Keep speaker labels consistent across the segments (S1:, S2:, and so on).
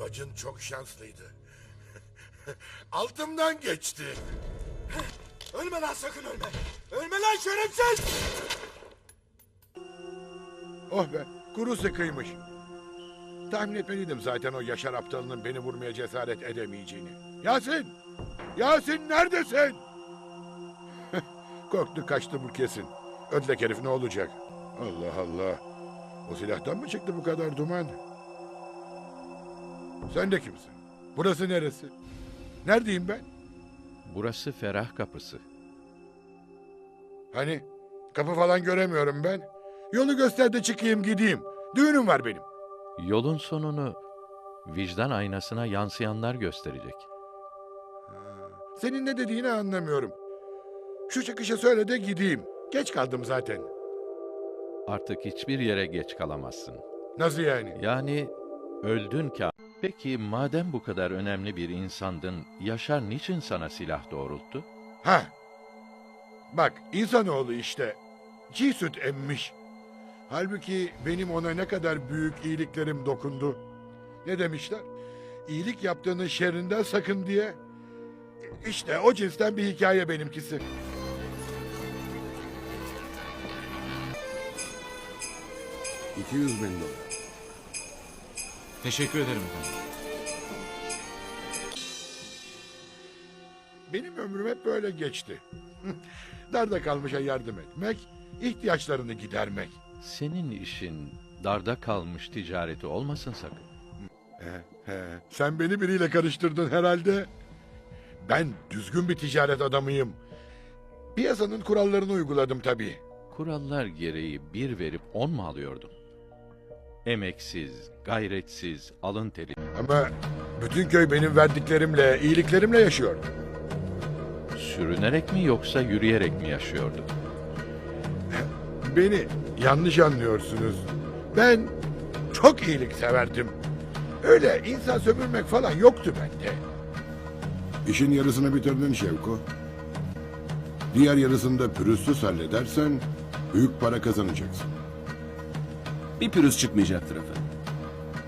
S1: Bacın çok şanslıydı. Altımdan geçti.
S2: Ölme lan sakın ölme. Ölme lan şerefsiz.
S1: Oh be, kuru sıkıymış. Tahmin etmeliydim zaten o Yaşar aptalının beni vurmaya cesaret edemeyeceğini. Yasin! Yasin neredesin? Korktu kaçtı bu kesin. Ödlek herif ne olacak? Allah Allah. O silahtan mı çıktı bu kadar duman? Sen de kimsin? Burası neresi? Neredeyim ben?
S3: Burası ferah kapısı.
S1: Hani kapı falan göremiyorum ben. Yolu göster de çıkayım gideyim. Düğünüm var benim.
S3: Yolun sonunu vicdan aynasına yansıyanlar gösterecek.
S1: Senin ne dediğini anlamıyorum. Şu çıkışı söyle de gideyim. Geç kaldım zaten.
S3: Artık hiçbir yere geç kalamazsın.
S1: Nasıl yani?
S3: Yani öldün ki. Peki madem bu kadar önemli bir insandın, Yaşar niçin sana silah doğrulttu?
S1: Ha. Bak insanoğlu işte. Çiğ süt emmiş. Halbuki benim ona ne kadar büyük iyiliklerim dokundu. Ne demişler? İyilik yaptığının şerrinden sakın diye. İşte o cinsten bir hikaye benimkisi.
S4: ...200 bin dolar.
S2: Teşekkür ederim efendim.
S1: Benim ömrüm hep böyle geçti. Darda kalmışa yardım etmek, ihtiyaçlarını gidermek.
S3: Senin işin darda kalmış ticareti olmasın sakın.
S1: He, he. Sen beni biriyle karıştırdın herhalde. Ben düzgün bir ticaret adamıyım. Piyasanın kurallarını uyguladım tabii.
S3: Kurallar gereği bir verip on mu alıyordun? Emeksiz, gayretsiz, alın teri.
S1: Ama bütün köy benim verdiklerimle, iyiliklerimle yaşıyordu.
S3: Sürünerek mi yoksa yürüyerek mi yaşıyordu?
S1: Beni yanlış anlıyorsunuz. Ben çok iyilik severdim. Öyle insan sömürmek falan yoktu bende.
S4: İşin yarısını bitirdin Şevko. Diğer yarısını da pürüzsüz halledersen büyük para kazanacaksın.
S5: Bir pürüz çıkmayacaktır efendim.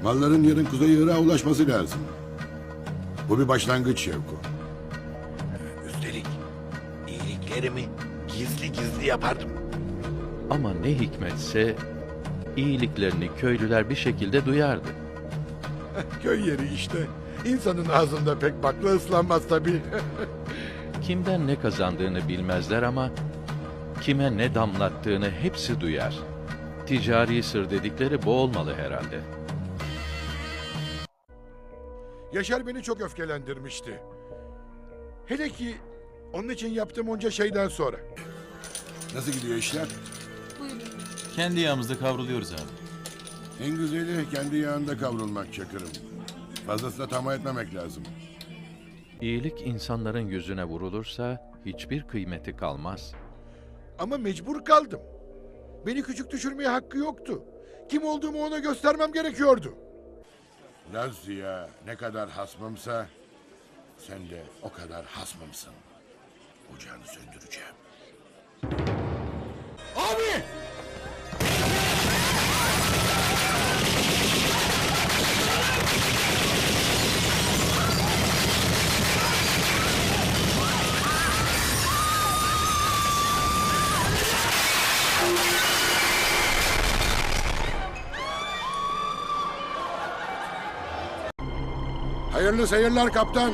S4: Malların yarın Kuzey Irak'a ulaşması lazım. Bu bir başlangıç Şevko.
S1: Üstelik iyiliklerimi gizli gizli yapardım.
S3: Ama ne hikmetse iyiliklerini köylüler bir şekilde duyardı.
S1: Köy yeri işte. İnsanın ağzında pek bakla ıslanmaz tabii.
S3: Kimden ne kazandığını bilmezler ama kime ne damlattığını hepsi duyar. Ticari sır dedikleri bu olmalı herhalde.
S1: Yaşar beni çok öfkelendirmişti. Hele ki onun için yaptığım onca şeyden sonra.
S4: Nasıl gidiyor işler?
S5: Kendi yağımızda kavruluyoruz abi.
S4: En güzeli kendi yağında kavrulmak çakırım. Fazlasıyla tamah etmemek lazım.
S3: İyilik insanların yüzüne vurulursa hiçbir kıymeti kalmaz.
S1: Ama mecbur kaldım. Beni küçük düşürmeye hakkı yoktu. Kim olduğumu ona göstermem gerekiyordu. Laz Ziya ne kadar hasmımsa sen de o kadar hasmımsın. Ocağını söndüreceğim. Hayırlı seyirler kaptan.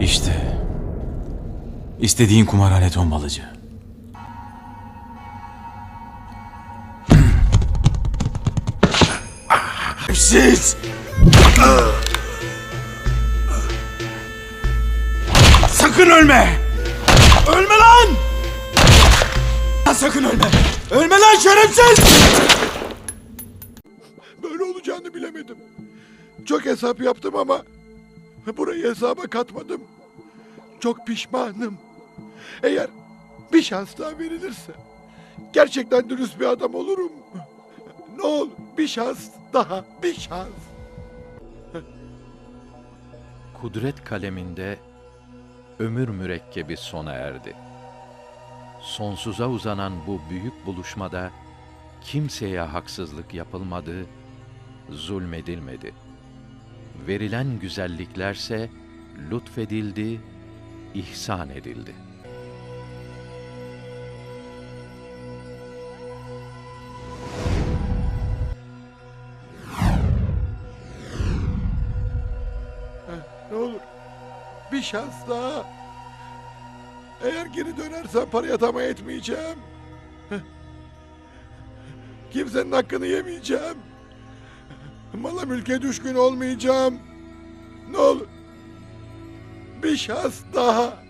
S6: İşte. istediğin kumarhane tombalacı.
S2: Siz! Sakın ölme! Ölme lan! Lan Sakın ölme! Ölme lan şerefsiz!
S1: Böyle olacağını bilemedim. Çok hesap yaptım ama burayı hesaba katmadım. Çok pişmanım. Eğer bir şans daha verilirse gerçekten dürüst bir adam olurum. Ne olur bir şans daha, bir şans.
S3: Kudret kaleminde ömür mürekkebi sona erdi. Sonsuza uzanan bu büyük buluşmada kimseye haksızlık yapılmadı, zulmedilmedi. Verilen güzelliklerse lütfedildi, ihsan edildi.
S1: Ne olur bir şans daha. Eğer geri dönersem paraya tamah etmeyeceğim. Heh. Kimsenin hakkını yemeyeceğim. Mala mülke düşkün olmayacağım. Ne olur. Bir şans daha.